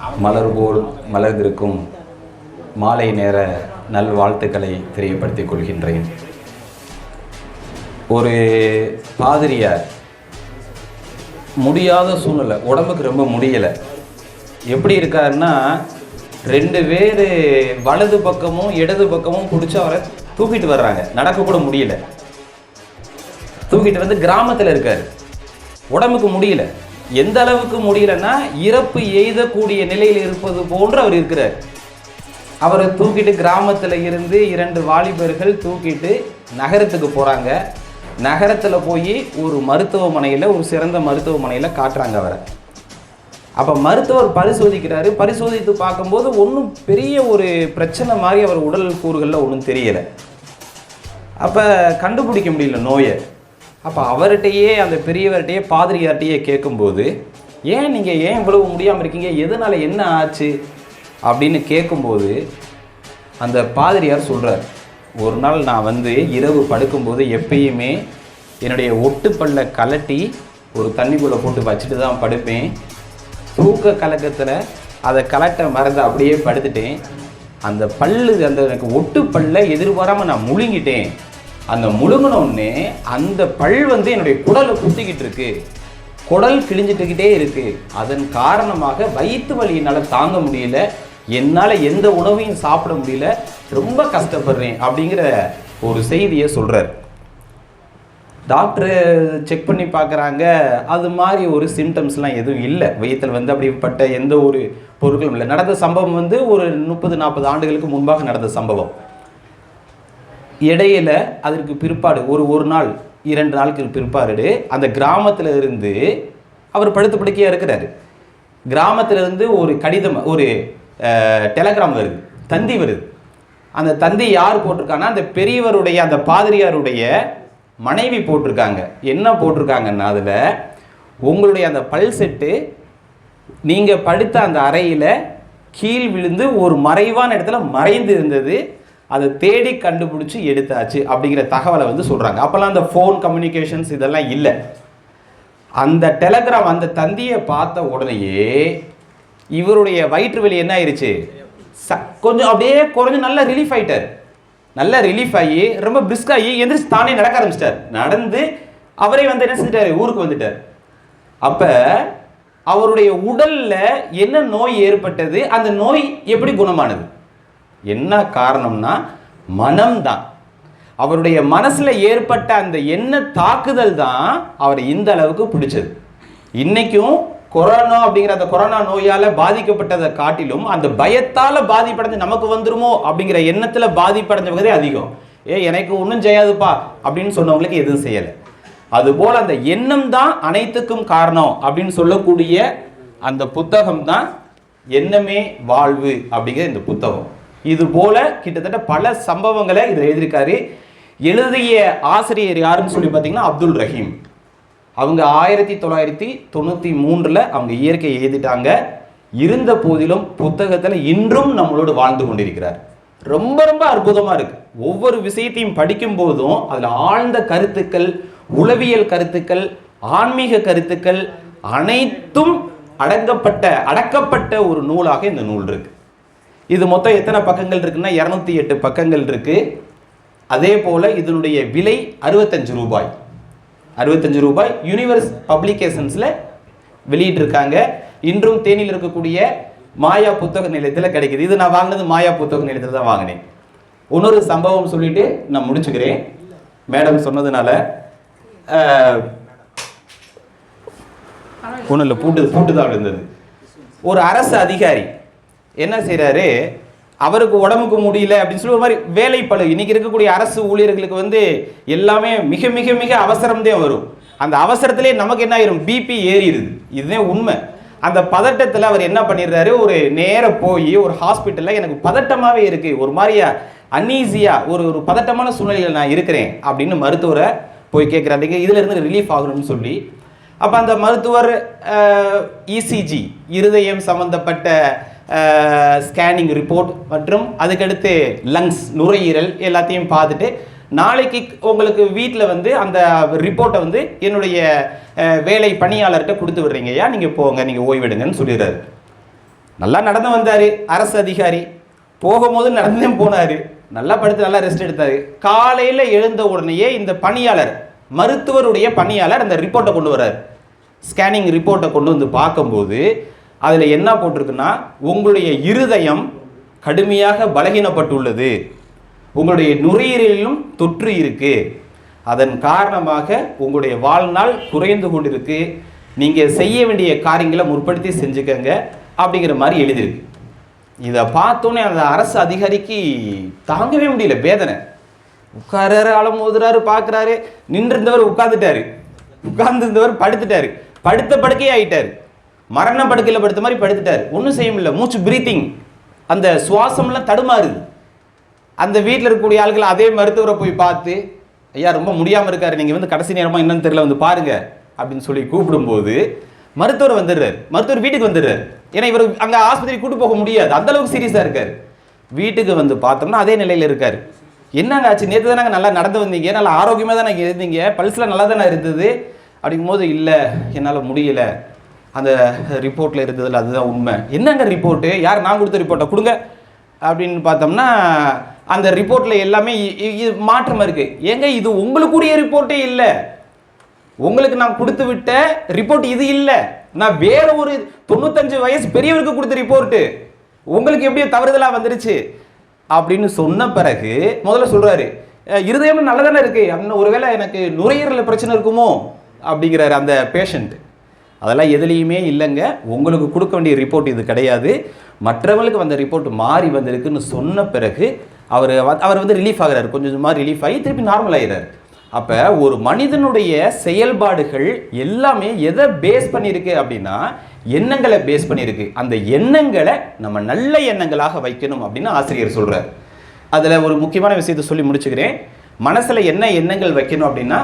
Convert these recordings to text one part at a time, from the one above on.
மலர் போல் மலர்ந்திருக்கும் மாலை நேர நல்வாழ்த்துக்களை தெரியப்படுத்திக் கொள்கின்றேன் ஒரு பாதிரியார் முடியாத சூழ்நிலை உடம்புக்கு ரொம்ப முடியலை. எப்படி இருக்காருன்னா ரெண்டு பேர் வலது பக்கமும் இடது பக்கமும் பிடிச்சி அவரை தூக்கிட்டு வர்றாங்க. நடக்க கூட முடியல. தூக்கிட்டு வந்து கிராமத்தில் இருக்கார். உடம்புக்கு முடியல. எந்த அளவுக்கு முடியலன்னா இறப்பு எய்தக்கூடிய நிலையில் இருப்பது போன்று அவர் இருக்கிறார். அவரை தூக்கிட்டு கிராமத்தில் இருந்து இரண்டு வாலிபர்கள் தூக்கிட்டு நகரத்துக்கு போகிறாங்க நகரத்தில் போய் ஒரு மருத்துவமனையில் ஒரு சிறந்த மருத்துவமனையில் காட்டுறாங்க அவரை. அப்போ மருத்துவர் பரிசோதிக்கிறாரு. பரிசோதித்து பார்க்கும்போது ஒன்றும் பெரிய ஒரு பிரச்சனை மாதிரி அவர் உடல் கூறுகளில் ஒன்றும் தெரியலை. அப்போ கண்டுபிடிக்க முடியல நோயை. அப்போ அவர்கிட்டயே அந்த பெரியவர்கிட்டயே பாதிரியார்கிட்டயே கேட்கும்போது ஏன் நீங்கள் ஏன் இவ்வளவு முடியாமல் இருக்கீங்க? எதனால் என்ன ஆச்சு? அப்படின்னு கேட்கும்போது அந்த பாதிரியார் சொல்கிறார் ஒரு நாள் நான் வந்து இரவு படுக்கும்போது எப்பயுமே என்னுடைய ஒட்டுப்பல்ல கலட்டி ஒரு தண்ணிக்குள்ளே போட்டு வச்சுட்டு தான் படுப்பேன். தூக்க கலக்கத்தில் அதை கலட்ட மறந்து அப்படியே படுத்துட்டேன். அந்த பல்லு அந்த எனக்கு ஒட்டு பல்ல எதிர்பாராமல் நான் முழுங்கிட்டேன். அந்த முழுங்கினோடனே அந்த பல் வந்து என்னுடைய குடலை குத்திக்கிட்டு இருக்கு. குடல் கிழிஞ்சிட்டுக்கிட்டே இருக்கு. அதன் காரணமாக வயிற்று வலியினால் தாங்க முடியல. என்னால் எந்த உணவையும் சாப்பிட முடியல. ரொம்ப கஷ்டப்படுறேன் அப்படிங்கிற ஒரு செய்தியை சொல்கிறார் டாக்டரு செக் பண்ணி பார்க்குறாங்க. அது மாதிரி ஒரு சிம்டம்ஸ்லாம் எதுவும் இல்லை. வயிற்றில் வந்து அப்படிப்பட்ட எந்த ஒரு பொருட்களும் இல்லை. நடந்த சம்பவம் வந்து ஒரு முப்பது நாற்பது ஆண்டுகளுக்கு முன்பாக நடந்த சம்பவம். இடையில அதற்கு பிற்பாடு ஒரு ஒரு நாள் இரண்டு நாளுக்கு பிற்பாடு அந்த கிராமத்தில் இருந்து அவர் படுத்து படுக்கையாக இருக்கிறாரு. கிராமத்திலிருந்து ஒரு கடிதம் ஒரு டெலகிராம் வருது தந்தி வருது. அந்த தந்தி யார் போட்டிருக்காங்கன்னா அந்த பெரியவருடைய அந்த பாதிரியாருடைய மனைவி போட்டிருக்காங்க. என்ன போட்டிருக்காங்கன்னா அதில் உங்களுடைய அந்த பல் செட்டு நீங்கள் படுத்த அந்த அறையில் கீழ் விழுந்து ஒரு மறைவான இடத்துல மறைந்து இருந்தது. அதை தேடி கண்டுபிடிச்சி எடுத்தாச்சு அப்படிங்கிற தகவலை வந்து சொல்கிறாங்க அப்போல்லாம் அந்த ஃபோன் கம்யூனிகேஷன்ஸ் இதெல்லாம் இல்லை. அந்த டெலகிராம் அந்த தந்தியை பார்த்த உடனேயே இவருடைய வயிற்று வலி என்ன ஆயிடுச்சு ச கொஞ்சம் அப்படியே குறைஞ்சு நல்லா ரிலீஃப் ஆகிட்டார் நல்லா ரிலீஃப் ஆகி ரொம்ப பிரிஸ்க் ஆகி எந்திரிச்சு தானே நடக்க ஆரம்பிச்சிட்டார். நடந்து அவரே வந்து என்ன செஞ்சிட்டாரு? ஊருக்கு வந்துட்டார். அப்போ அவருடைய உடலில் என்ன நோய் ஏற்பட்டது? அந்த நோய் எப்படி குணமானது? என்ன காரணம்னா மனம்தான். அவருடைய மனசில் ஏற்பட்ட அந்த எண்ண தாக்குதல் தான் அவரை இந்த அளவுக்கு பிடிச்சது. இன்னைக்கும் கொரோனா அப்படிங்கிற அந்த கொரோனா நோயால் பாதிக்கப்பட்டதை காட்டிலும் அந்த பயத்தால் பாதிப்படைஞ்சு நமக்கு வந்துருமோ அப்படிங்கிற எண்ணத்தில் பாதிப்படைஞ்சவங்கதே அதிகம். ஏ எனக்கு ஒன்றும் செய்யாதுப்பா அப்படின்னு சொன்னவங்களுக்கு எதுவும் செய்யலை. அதுபோல் அந்த எண்ணம் தான் அனைத்துக்கும் காரணம் அப்படின்னு சொல்லக்கூடிய அந்த புத்தகம் தான் எண்ணமே வாழ்வு அப்படிங்கிற இந்த புத்தகம். இது போல கிட்டத்தட்ட பல சம்பவங்களை இதில் எழுதியிருக்காரு. எழுதிய ஆசிரியர் யாருன்னு சொல்லி பார்த்தீங்கன்னா அப்துல் ரஹீம். அவங்க ஆயிரத்தி தொள்ளாயிரத்தி தொண்ணூற்றி மூன்றில் அவங்க இயற்கை எழுதிட்டாங்க. இருந்த போதிலும் புத்தகத்தில் இன்றும் நம்மளோடு வாழ்ந்து கொண்டிருக்கிறார். ரொம்ப ரொம்ப அற்புதமாக இருக்கு. ஒவ்வொரு விஷயத்தையும் படிக்கும் போதும் அதில் ஆழ்ந்த கருத்துக்கள் உளவியல் கருத்துக்கள் ஆன்மீக கருத்துக்கள் அனைத்தும் அடங்கப்பட்ட அடக்கப்பட்ட ஒரு நூலாக இந்த நூல் இருக்குது இது மொத்தம் எத்தனை பக்கங்கள் இருக்குன்னா இரநூத்தி எட்டு பக்கங்கள் இருக்கு. அதே போல இதனுடைய விலை அறுபத்தஞ்சு ரூபாய். அறுபத்தஞ்சு ரூபாய் யூனிவர்ஸ் பப்ளிகேஷன்ஸில் வெளியிட்டிருக்காங்க. இன்றும் தேனியில் இருக்கக்கூடிய மாயா புத்தக நிலையத்தில் கிடைக்குது. இது நான் வாங்கினது மாயா புத்தக நிலையத்தில் தான் வாங்கினேன். இன்னொரு சம்பவம் சொல்லிட்டு நான் முடிச்சுக்கிறேன். மேடம் சொன்னதுனால ஒன்றும் இல்லை பூட்டு பூட்டு தான் விழுந்தது. ஒரு அரசு அதிகாரி என்ன செய்கிறாரு அவருக்கு உடம்புக்கு முடியல அப்படின்னு சொல்லி ஒரு மாதிரி வேலைப்பளு. இன்னைக்கு இருக்கக்கூடிய அரசு ஊழியர்களுக்கு வந்து எல்லாமே மிக மிக மிக அவசரம் தான் வரும். அந்த அவசரத்திலே நமக்கு என்ன ஆயிரும்? பிபி ஏறிடுது. இதுதான் உண்மை. அந்த பதட்டத்தில் அவர் என்ன பண்ணிடுறாரு? ஒரு நேரம் போய் ஒரு ஹாஸ்பிட்டலில் எனக்கு பதட்டமாகவே இருக்குது ஒரு மாதிரியா அன்ஈஸியாக ஒரு ஒரு பதட்டமான சூழ்நிலையில் நான் இருக்கிறேன் அப்படின்னு மருத்துவரை போய் கேட்குறாங்க இதிலிருந்து ரிலீஃப் ஆகணும்னு சொல்லி. அப்போ அந்த மருத்துவர் இசிஜி இருதயம் சம்மந்தப்பட்ட ஸ்கேனிங் ரிப்போர்ட் மற்றும் அதுக்கடுத்து லங்ஸ் நுரையீரல் எல்லாத்தையும் பார்த்துட்டு நாளைக்கு உங்களுக்கு வீட்டில் வந்து அந்த ரிப்போர்ட்டை வந்து என்னுடைய வேலை பணியாளர்கிட்ட கொடுத்து விடுறீங்கய்யா நீங்கள் போங்க நீங்கள் ஓய்வெடுங்கன்னு சொல்லிடுறாரு. நல்லா நடந்து வந்தார் அரசு அதிகாரி. போகும்போது நடந்தே போனார். நல்லா படுத்து நல்லா ரெஸ்ட் எடுத்தார். காலையில் எழுந்த உடனேயே இந்த பணியாளர் மருத்துவருடைய பணியாளர் அந்த ரிப்போர்ட்டை கொண்டு வர்றார். ஸ்கேனிங் ரிப்போர்ட்டை கொண்டு வந்து பார்க்கும்போது அதில் என்ன போட்டிருக்குன்னா உங்களுடைய இருதயம் கடுமையாக பலகீனப்பட்டுள்ளது. உங்களுடைய நுரையீரலிலும் தொற்று இருக்கு. அதன் காரணமாக உங்களுடைய வாழ்நாள் குறைந்து கொண்டிருக்கு. நீங்கள் செய்ய வேண்டிய காரியங்களை முற்படுத்தி செஞ்சுக்கங்க அப்படிங்கிற மாதிரி எழுதியிருக்கு. இதை பார்த்தோன்னே அந்த அரசு அதிகாரிக்கு தாங்கவே முடியல வேதனை. உட்காராரு அளம் மோதுறாரு பார்க்குறாரு. நின்றிருந்தவர் உட்காந்துட்டாரு உட்கார்ந்துருந்தவர் படுத்துட்டாரு. படுத்த படுக்கையே ஆயிட்டாரு. மரண படுக்கையில் படுத்த மாதிரி படுத்துட்டார். ஒன்றும் செய்ய முடியல. மூச்சு பிரீத்திங் அந்த சுவாசம்லாம் தடுமாறுது. அந்த வீட்டில் இருக்கக்கூடிய ஆட்கள் அதே மருத்துவரை போய் பார்த்து ஐயா ரொம்ப முடியாமல் இருக்காரு. நீங்கள் வந்து கடைசி நேரமாக என்னன்னு தெரியல வந்து பாருங்க. அப்படின்னு சொல்லி கூப்பிடும்போது மருத்துவர் வந்துடுறாரு. மருத்துவர் வீட்டுக்கு வந்துடுறாரு. ஏன்னா இவர் அங்கே ஆஸ்பத்திரி கூட்டு போக முடியாது. அந்தளவுக்கு சீரியஸாக இருக்கார். வீட்டுக்கு வந்து பார்த்தோம்னா அதே நிலையில் இருக்கார். என்னங்க ஆச்சு? நேற்று தானே நல்லா நடந்து வந்தீங்க. நல்லா ஆரோக்கியமாக தானே இருந்தீங்க? பல்ஸில் நல்லா தானே இருந்தது? அப்படிங்கும்போது இல்லை. என்னால் முடியல. அந்த ரிப்போர்ட்டில் இருந்ததில் அதுதான் உண்மை. என்னங்க ரிப்போர்ட்டு? யார் நான் கொடுத்த ரிப்போர்ட்டை? கொடுங்க. அப்படின்னு பார்த்தோம்னா அந்த ரிப்போர்ட்டில் எல்லாமே இது மாற்றமாக இருக்குது ஏங்க இது உங்களுக்குரிய ரிப்போர்ட்டே இல்லை. உங்களுக்கு நான் கொடுத்து விட்ட ரிப்போர்ட் இது இல்லை. நான் வேற ஒரு தொண்ணூத்தஞ்சு வயசு பெரியவருக்கு கொடுத்த ரிப்போர்ட்டு. உங்களுக்கு எப்படியோ தவறுதலாக வந்துருச்சு. அப்படின்னு சொன்ன பிறகு முதல்ல சொல்கிறாரு "அஹ், இருதயம் நல்லதானே இருக்கு? அப்படின்னு ஒருவேளை எனக்கு நுரையீரலில் பிரச்சனை இருக்குமோ? அப்படிங்கிறாரு அந்த பேஷண்ட்டு அதெல்லாம் எதுலேயுமே இல்லைங்க. உங்களுக்கு கொடுக்க வேண்டிய ரிப்போர்ட் இது கிடையாது. மற்றவங்களுக்கு வந்த ரிப்போர்ட் மாறி வந்திருக்குன்னு சொன்ன பிறகு அவர் அவர் வந்து ரிலீஃப் ஆகிறார். கொஞ்சம் கொஞ்சமாக ரிலீஃப் ஆகி திருப்பி நார்மல் ஆகிறார் அப்போ ஒரு மனிதனுடைய செயல்பாடுகள் எல்லாமே எதை பேஸ் பண்ணியிருக்கு அப்படின்னா எண்ணங்களை பேஸ் பண்ணியிருக்கு. அந்த எண்ணங்களை நம்ம நல்ல எண்ணங்களாக வைக்கணும் அப்படின்னு ஆசிரியர் சொல்கிறார் அதில் ஒரு முக்கியமான விஷயத்தை சொல்லி முடிச்சுக்கிறேன். மனசில் என்ன எண்ணங்கள் வைக்கணும் அப்படின்னா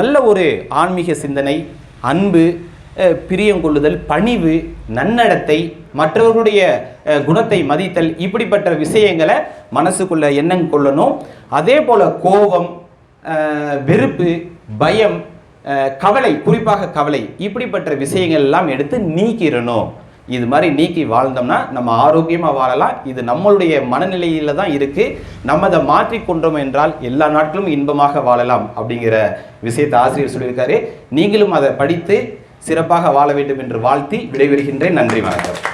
நல்ல ஒரு ஆன்மீக சிந்தனை அன்பு பிரியம் கொள்ளுதல் பணிவு நன்னடத்தை மற்றவர்களுடைய குணத்தை மதித்தல் இப்படிப்பட்ட விஷயங்களை மனசுக்குள்ள எண்ணம் கொள்ளணும். அதே போல கோபம் வெறுப்பு பயம் கவலை குறிப்பாக கவலை இப்படிப்பட்ட விஷயங்கள் எல்லாம் எடுத்து நீக்கிடணும். இது மாதிரி நீக்கி வாழ்ந்தோம்னா நம்ம ஆரோக்கியமாக வாழலாம். இது நம்மளுடைய மனநிலையில தான் இருக்கு. நம்ம அதை மாற்றி கொண்டோம் என்றால் எல்லா நாட்களும் இன்பமாக வாழலாம் அப்படிங்கிற விஷயத்தை ஆசிரியர் சொல்லியிருக்காரு. நீங்களும் அதை படித்து சிறப்பாக வாழ வேண்டும் என்று வாழ்த்தி விடைபெறுகின்றேன். நன்றி வணக்கம்.